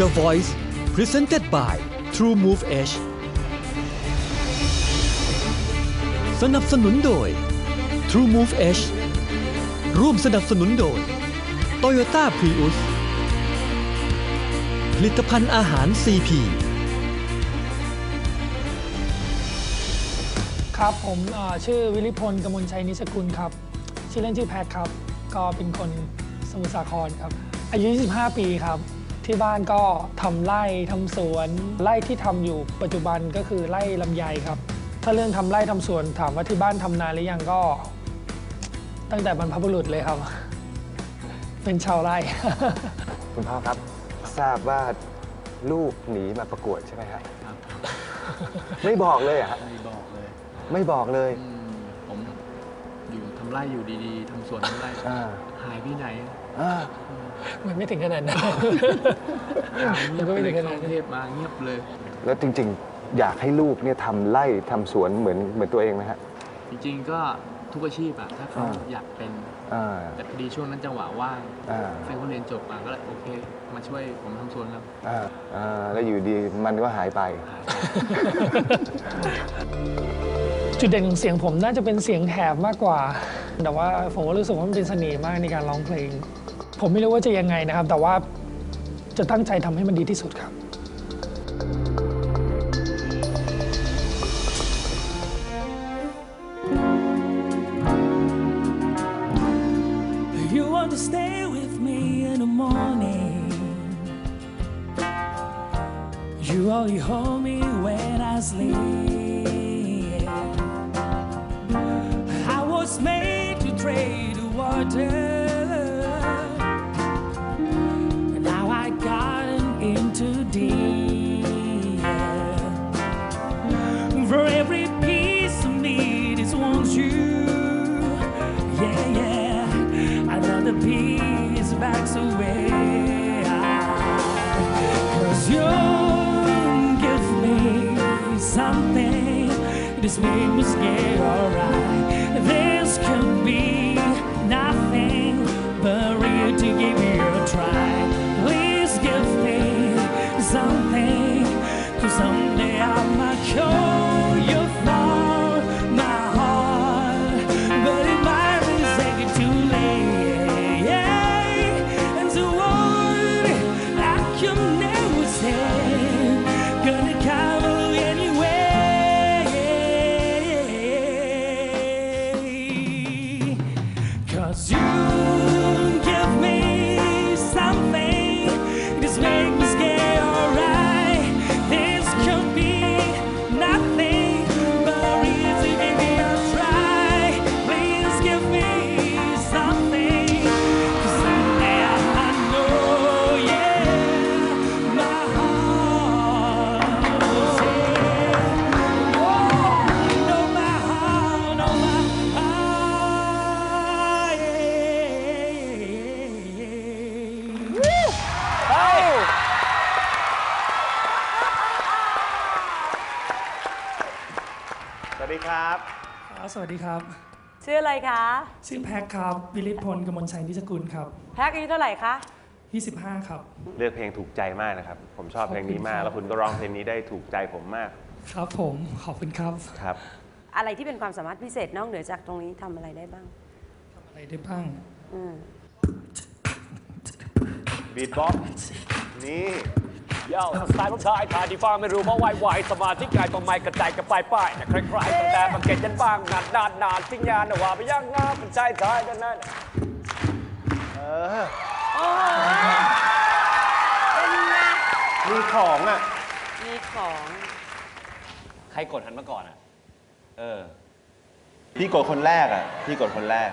The Voice Presented by True Move Edge สนับสนุนโดย True Move Edge ร่วมสนับสนุนโดย Toyota Prius ผลิตภัณฑ์อาหาร CP ครับผมเอ่อชื่อวิริพลกมลชัยนิสกุลครับ ชื่อเล่นชื่อแพทครับ ก็เป็นคนสมุทรสาครครับ อายุ 25 ปีครับ ที่บ้านก็ทำไร่ทำสวนไร่ที่ทำอยู่ปัจจุบันก็คือไร่ลำไยครับ ถ้าเรื่องทำไร่ทำสวนถามว่าที่บ้านทำนานหรือยังก็ ตั้งแต่บรรพบุรุษเลยครับ เป็นชาวไร่ คุณพ่อครับทราบว่าลูกหนีมาประกวดใช่ไหมครับครับไม่บอกเลยเหรอะไม่บอกเลย ไม่บอกเลย อืมผมอยู่ทำ ไร่อยู่ดีๆทำสวนทำไร่อ่า หายไปไหนอ่า มันไม่ถึงขนาดนั้น หายเงียบมันก็ไปไม่เลถึยงขนาเข้าดกรุนั้นงเทพมาเงียบเลย แล้วจริงๆ อยากให้ลูกเนี่ยทำไร่ทำสวนเหมือนเหมือนตัวเองไหมฮะ จริงๆก็ทุกอาชีพอะถ้าเขาอ่า อยากเป็นอ่า แต่พอดีช่วงนั้นจังหวะว่างอ่าแฟนเขาเรียนจบมาก็เลยโอเค มาช่วยผมทำสวนครับ อ่าอ่าแล้วอยู่ดีมันก็หายไปหายไปจุดเด่นของเสียงผมน่าจะเป็นเสียงแหบมากกว่า แต่ว่าผมก็รู้สึกว่ามันเป็นเสน่ห์มากในการร้องเพลง ผมไม่รู้ว่าจะยังไงนะครับ แต่ว่าจะตั้งใจทำให้มันดีที่สุดครับ You hold me when I sleep. Was made to trade water. Now I gotten into deep. For every piece of me, this wants you. Yeah, yeah. Another piece backs away. Cause you give me something. This name is get alright. This can be. ชื่อแพ็คครับ วิริพลกมลชัยนิสกุลครับ แพ็กอายุเท่าไหร่คะ 25 ครับ เลือกเพลงถูกใจมากนะครับ ผมชอบเพลงนี้มากขอบคุณครับแล้วคุณก็ร้องเพลงนี้ได้ถูกใจผมมากครับผมขอบคุณครับครับ อะไรที่เป็นความสามารถพิเศษนอกเหนือจากตรงนี้ทำอะไรได้บ้างอะไรได้บ้าง อืม บีทบ็อกนี่ เย้าสไตล์ของชายทายดีฟังไม่รู้เพราะไหวไหวสมาธิกายตัวไม่กระจายกระปายป้ายนะคล้ายๆตั้งแต่มันเก็ตยันบ้างนานนานนานทิ้งยานนะว่าไปยังงาเป็นชายทายกันนั่นเออมีของอะ มีของ ใครกดหันมาก่อนอะ เออ พี่กดคนแรกอะ พี่กดคนแรก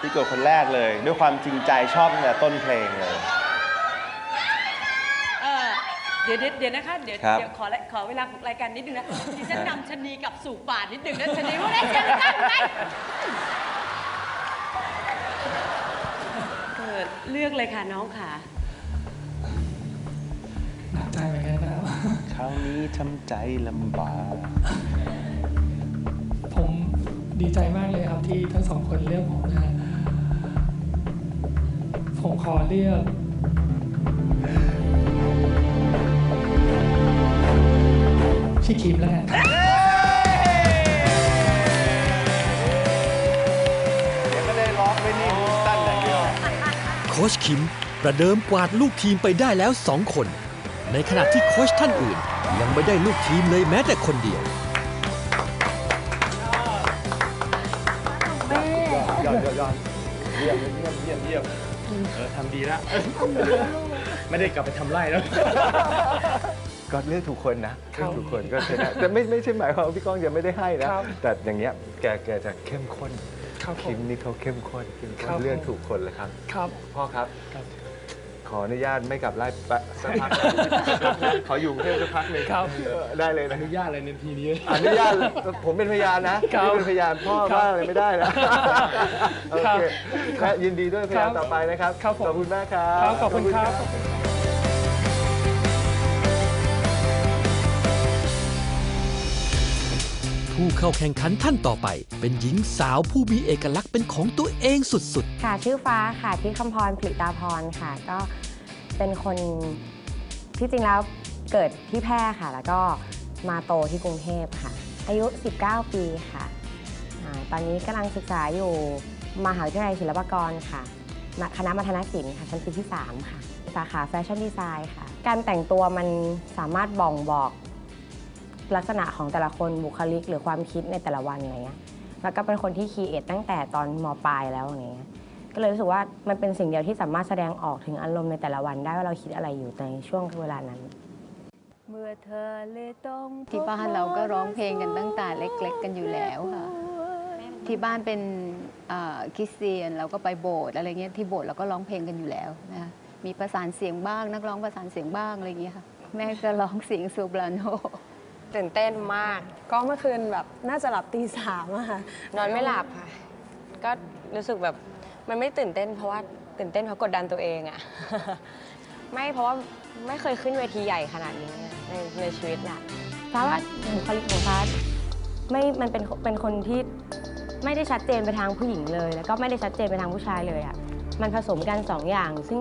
พี่กดคนแรกเลย ด้วยความจริงใจชอบตั้งแต่ต้นเพลงเลย เดี๋ยวเดี๋ยวเดี๋ยวนะคะเดี๋ยวครับ เดี๋ยวขอละขอเวลาของรายการนิดนึงนะดิฉันนำชะนีกลับสู่ป่านิดนึงนะชะนีว่าได้เชิญตั้งไหมเออเลือกเลยค่ะน้องค่ะ หนักใจเหมือนกันนะครับ คราวนี้ทำใจลำบาก ผมดีใจมากเลยครับที่ทั้งสองคนเลือกผมนะฮะผมขอเลือก พี่คิมแล้วกันเดี๋ยวก็ได้ร้องไม่นี่ฮูสตันอย่างเดียว โค้ชคิมประเดิมกวาดลูกทีมไปได้แล้ว 2 คน ในขณะที่โค้ชท่านอื่น ยังไม่ได้ลูกทีมเลยแม้แต่คนเดียว ยอดยอดยอดเยี่ยมเยี่ยมเยี่ยมเยี่ยมเออทำดีละ ไม่ได้กลับไปทำไร่แล้ว ก็เลือกถูกคนนะเลือกถูกคนก็ใช่นะแต่ไม่ไม่ใช่หมายความว่าพี่ก้องจะไม่ได้ให้นะครับแต่อย่างเงี้ยแกแกจะเข้มข้นครับผคิมมนี่เขาเข้มข้นเข้มคข้รับนเลือกผมถูกคนเลยครับครับพ่อครับครับขออนุญาตไม่กลับไล่ปะสักพักนะขออยู่กรุงเทพสักพักหนึ่งครับเออได้เลยนะอนุญาตอะไรในทีนี้อนุญาตผมเป็นพยานนะครับนี่เป็นพยานพ่อครับว่าอะไรไม่ได้นะโอครับเคและยินดีด้วยพยานต่อไปนะครับครับผมขอบคุณมากครับครับขอบคุณครับ ผู้เข้าแข่งขันท่านต่อไป เป็นหญิงสาวผู้มีเอกลักษณ์เป็นของตัวเองสุดๆค่ะ ชื่อฟ้าค่ะที่คำพรผลิตาพรค่ะ ก็เป็นคนที่จริงแล้วเกิดที่แพร่ค่ะ แล้วก็มาโตที่กรุงเทพค่ะ อายุ 19 ปีค่ะอาตอนนี้กำลังศึกษาอยู่มหาวิทยาลัยศิลปากรค่ะณคณะมัธนศิลป์ค่ะชั้นปีที่ 3 ค่ะ สาขาแฟชั่นดีไซน์ค่ะ การแต่งตัวมันสามารถบ่งบอก ลักษณะของแต่ละคนบุคลิก หรือความคิดในแต่ละวันอะไรเงี้ยแล้วก็เป็นคนที่คีเอทตั้งแต่ตอนมปลายแล้วอย่างเงี้ยก็เลยรู้สึกว่ามันเป็นสิ่งเดียวที่สามารถแสดงออกถึงอารมณ์ในแต่ละวันได้ว่าเราคิดอะไรอยู่ในช่วงเวลานั้น เมื่อเธอเลยต้องที่บ้านเราก็ร้องเพลงกันตั้งแต่เล็ก ๆ กันอยู่แล้วค่ะ ที่บ้านเป็นคริสเตียนเราก็ไปโบสถ์อะไรเงี้ยที่โบสถ์เราก็ร้องเพลงกันอยู่แล้วนะคะมีประสานเสียงบ้าง นักร้องประสานเสียงบ้างอะไรเงี้ยค่ะแม่ก็ร้องเสียงโซปราโน ตื่นเต้นมาก ก็เมื่อคืนแบบน่าจะหลับตีสามอะค่ะ นอนไม่หลับค่ะ ก็รู้สึกแบบมันไม่ตื่นเต้น เพราะว่าตื่นเต้นเพราะกดดันตัวเองอะ ไม่เพราะว่าไม่เคยขึ้นเวทีใหญ่ขนาดนี้ในในชีวิตอะฟ้าว่าบุคลิกของฟ้าไม่มันเป็นเป็นคนที่ไม่ได้ชัดเจนไปทางผู้หญิงเลย แล้วก็ไม่ได้ชัดเจนไปทางผู้ชายเลยอะ่ะมันผสมกันสองอย่าง ซึ่ง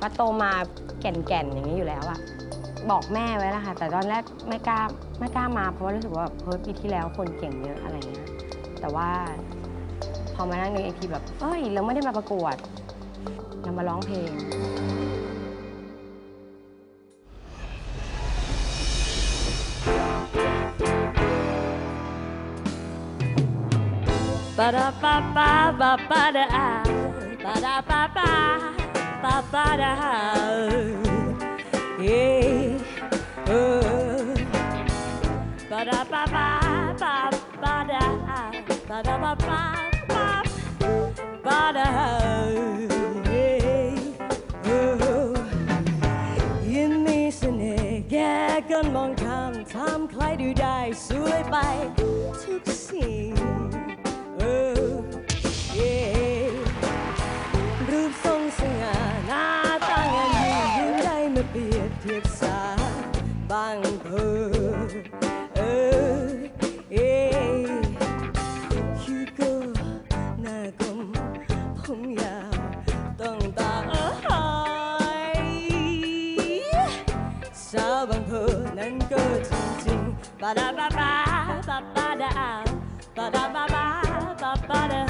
ฟ้าโตมาแก่นๆอย่างนี้อยู่แล้วอะ่ะ บอกแม่ไว้แล้วค่ะ แต่ตอนแรกไม่กล้าไม่กล้ามา เพราะว่ารู้สึกว่าเฮ้ยปีที่แล้วคนเก่งเยอะอะไรเงี้ยแต่ว่าพอมานั่งนึกอีกทีแบบ เอ้ย เราไม่ได้มาประกวด เรามาร้องเพลง Ba da ba ba ba ba da ba da ba ba ba ba da yeah oh ba da ba ba ba ba da ba da ba ba ba ba da yeah oh ยินมีเสน่ห์แย่กันมองข้ามทำใครดูได้สวยไปทุกสิ่ง ริงๆบาดาบาบาบาบาดา ba da ba ba ba ba da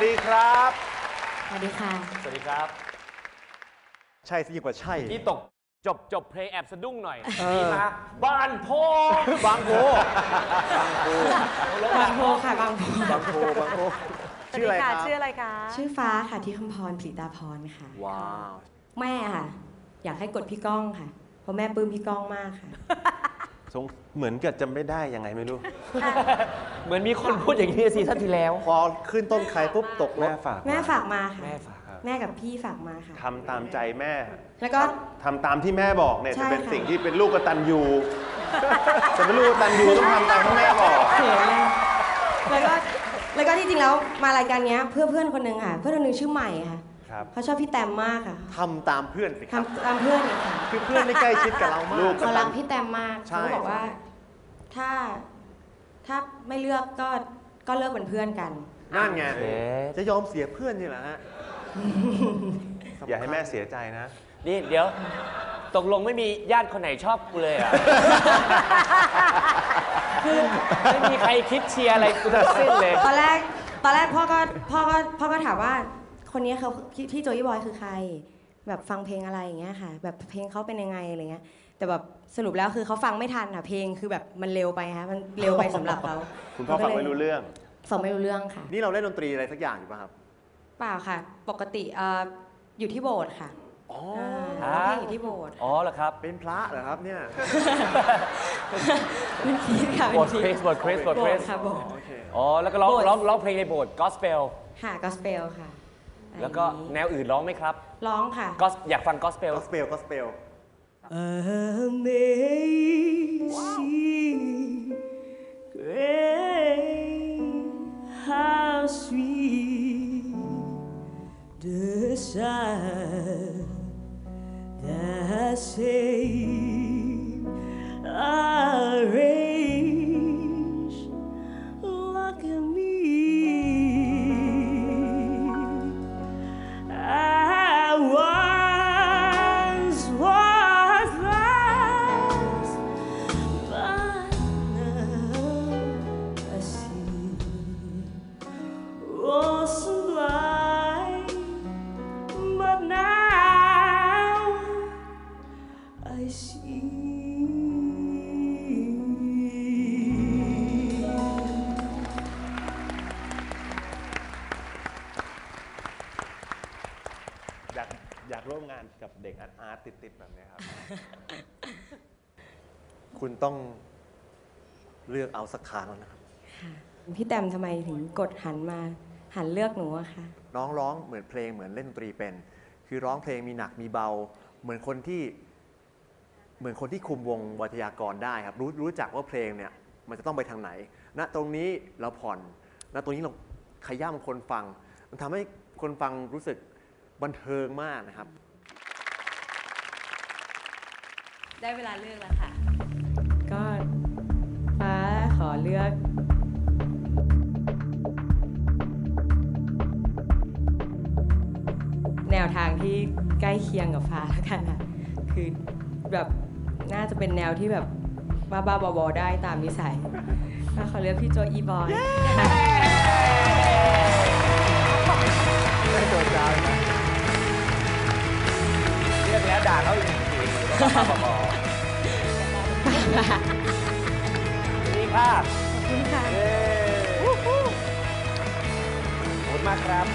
วัสดีครับ สวัสดีค่ะ สวัสดีครับ ใช่สิยิ่งกว่าใช่ นี่ตกจบจบเพลงแอบสะดุ้งหน่อยเออนี่มาบ้านโพบางโพบางโพบางโพค่ะบางโพบางโพบางโพชื่ออะไรครับชื่ออะไรคะชื่อฟ้าค่ะที่คำพรผลิตาพรค่ะ ว้าว แม่ค่ะ อยากให้กดพี่ก้องค่ะ เพราะแม่ปลื้มพี่ก้องมากค่ะ สงเหมือนกับจะไม่ได้ยังไงไม่รู้ เหมือนมีคนพูดอย่างนี้ซีซั่นที่แล้ว พอขึ้นต้นใครปุ๊บตกรแม่ถฝากแม่ฝากมาค่ะ แม่ฝากแม่กับพี่ฝากมาค่ะ ทำตามใจแม่ แล้วก็ ทำตามที่แม่บอกเนี่ยใช่จะเป็นค่ะ สิ่งที่เป็นลูกกตัญญู จะเป็นลูกกตัญญูต้องทำตามที่แม่บอกเขินเลยแล้วก็แล้วก็ที่จริงแล้วมารายการเนี้ยเพื่อเพื่อนคนหนึ่งค่ะ เพื่อนคนหนึ่งชื่อใหม่ค่ะ ครับเขาชอบพี่แตมมากค่ะทำตามเพื่อนสิครับทำตามเพื่อนเนี่ยค่ะคือเพื่อนที่ใกล้ชิดกับเรามากลูกเขารักพี่แตมมากใช่เขาก็บอกว่า ถ้าถ้าไม่เลือกก็ก็เลิกเป็นเพื่อนกันนั่นไงเอ๊ะจะยอมเสียเพื่อนนี่แหละฮะอย่าให้แม่เสียใจนะ นี่เดี๋ยว ตกลงไม่มีญาติคนไหนชอบกูเลยเหรอะคือไม่มีใครคิดเชียร์อะไรกูทั้งสิ้นเลย ตอนแรก ตอนแรกพ่อก็พ่อก็พ่อก็ถามว่า คนนี้เขาที่ที่โจยี่บอยคือใคร แบบฟังเพลงอะไรอย่างเงี้ยค่ะ แบบเพลงเขาเป็นยังไงอะไรเงี้ย แต่แบบสรุปแล้วคือเขาฟังไม่ทันอะเพลงคือแบบมันเร็วไปฮะมันเร็วไปสำหรับเขาคุณพ่อฟังไม่รู้เรื่องฟังไม่รู้เรื่องค่ะ นี่เราเล่นดนตรีอะไรสักอย่างอยู่ป่ะครับเปล่าค่ะ ปกติเอ่ออยู่ที่โบสถ์ค่ะอ๋อาร้องเพลงอยู่ที่โบสถ์อ๋อเหรอครับ เป็นพระเหรอครับเนี่ยเป็นพีทค่ะโบสถ์คริสต์โบสถ์คริสต์โบสถ์คริสต์ค่ะโบสถ์โอเคอ๋อแล้วก็ร้องโบสถ์ร้องร้องเพลงในโบสถ์กอสเปลค่ะกอสเปลค่ะอะไร แล้วก็อย่างแนนี้วอื่นร้องไหมครับร้องค่ะกอสอยากฟังกอสเปล ก็สเปลก็สเปล Amazing grace, how sweet the sound that saved a wretch ตอาร์ตติดๆแบบเนี้ยครับ คุณต้องเลือกเอาสักครั้งแล้วนะครับ พี่แตมทำไมถึงกดหันมาหันเลือกหนูอะคะน้องร้องเหมือนเพลงเหมือนเล่นดนตรีเป็น คือร้องเพลงมีหนักมีเบา เหมือนคนที่ เหมือนคนที่คุมวงวัทยากรได้ครับ รู้รู้จักว่าเพลงเนี่ย มันจะต้องไปทางไหน ณตรงนี้เราผ่อนณตรงนี้เราขย่ำคนฟัง มันทำให้คนฟังรู้สึกบันเทิงมากนะครับ ได้เวลาเลือกแล้วค่ะ ก็ฟ้าขอเลือกแนวทางที่ใกล้เคียงกับฟ้าแล้วกันค่ะคือแบบน่าจะเป็นแนวที่แบบบ้าๆบอๆได้ตามนิสัยก็ขอเลือกพี่โจอีบอยได้โจทย์ยาวนะเรียกแล้วด่าเขาอีก ดีค่ะขอบคุณค่ะ เย้ขอบคุณมากครับ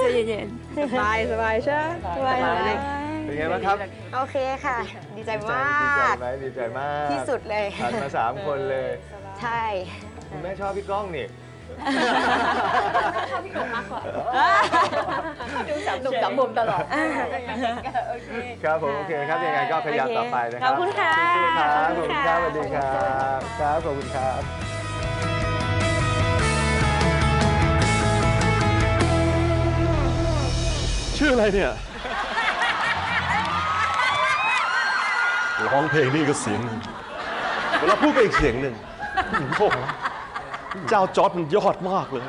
ใจเย็นๆสบายสบายใช่สบายเป็นไงบ้างครับ โอเคค่ะ ดีใจดีใจมาดีใจกไหมดีใจมากที่สุดเลยผ่านมาสามคนเลย ใช่ คุณแม่ชอบพี่ก้องนี่ ชอบพี่กบมากกว่าดูสามหนุ่มสามมุมตลอดครับผมโอเคครับยังไงก็พยายามต่อไปนะครัขอบคุณค่ะสู้ๆครับขขออบบคุคุณณครัค่ะบสวัสดีครับครับขอบคุณครับชื่ออะไรเนี่ย ร้องเพลงนี่ก็เสียงหนึ่งเวลาพูดก็อีกเสียงหนึ่งโอ้โห เจ้าจอร์ดมันยอดมากเลย